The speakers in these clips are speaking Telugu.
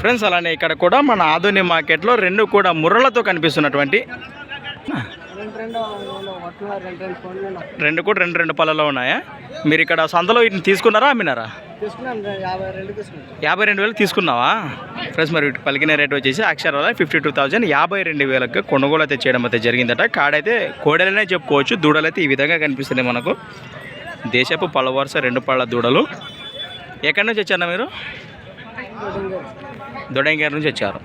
ఫ్రెండ్స్ అలానే ఇక్కడ కూడా మన ఆధుని మార్కెట్లో రెండు కూడా ముర్రలతో కనిపిస్తున్నటువంటి రెండు కూడా రెండు రెండు పళ్ళలో ఉన్నాయా? మీరు ఇక్కడ సంతలో వీటిని తీసుకున్నారా అమ్మినారా? యాభై రెండు వేలు తీసుకున్నావా? ఫ్రెండ్స్ మరి పలికిన రేట్ వచ్చేసి అక్షరాల ఫిఫ్టీ టూ థౌజండ్ యాభై రెండు వేలకు కొనుగోలు అయితే చేయడం అయితే జరిగిందట. కాడైతే కోడలనే చెప్పుకోవచ్చు దూడలు ఈ విధంగా కనిపిస్తున్నాయి మనకు. దేశపు పళ్ళ వరుస రెండు పళ్ళ దూడలు. ఎక్కడి నుంచి వచ్చారా మీరు? దొడంగేరు నుంచి వచ్చారు.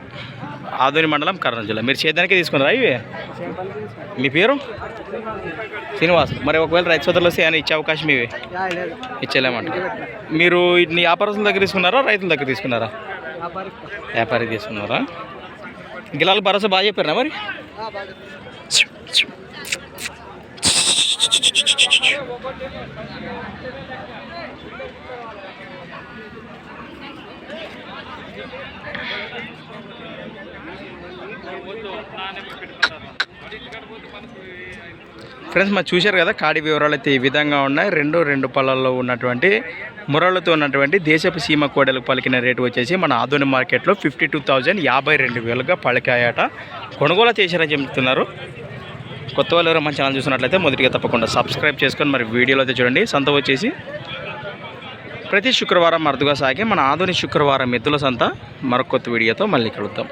ఆదోని మండలం కర్నూలు జిల్లా. మీరు చేద్దానికే తీసుకున్నారా ఇవి? మీ పేరు? శ్రీనివాస్. మరి ఒకవేళ రైతు సోదరులు వస్తే ఆయన ఇచ్చే అవకాశం ఇవి? యా ఇచ్చేలేమంట. మీరు వీటిని వ్యాపారస్తుల దగ్గర తీసుకున్నారా రైతుల దగ్గర తీసుకున్నారా? వ్యాపారి తీసుకున్నారా? గిలాలు భరోసా బాగా చెప్పారా మరి? ఫ్రెండ్స్ మరి చూశారు కదా కాడి వివరాలు అయితే ఈ విధంగా ఉన్నాయి. రెండు రెండు పళ్ళల్లో ఉన్నటువంటి మురళతో ఉన్నటువంటి దేశపు సీమ కోడలకు పలికిన రేటు వచ్చేసి మన ఆధునిక మార్కెట్లో ఫిఫ్టీ టూ థౌజండ్ యాభై రెండు వేలుగా పలికాయట. కొనుగోలు చేశారని చెప్తున్నారు. కొత్త వాళ్ళు ఎవరో మన ఛానల్ చూసినట్లయితే మొదటిగా తప్పకుండా సబ్స్క్రైబ్ చేసుకొని మరి వీడియోలో అయితే చూడండి. సంత వచ్చేసి ప్రతి శుక్రవారం అరుదుగా సాగే మన ఆధునిక శుక్రవారం ఎద్దుల సంత. మరొక కొత్త వీడియోతో మళ్ళీ కలుద్దాం.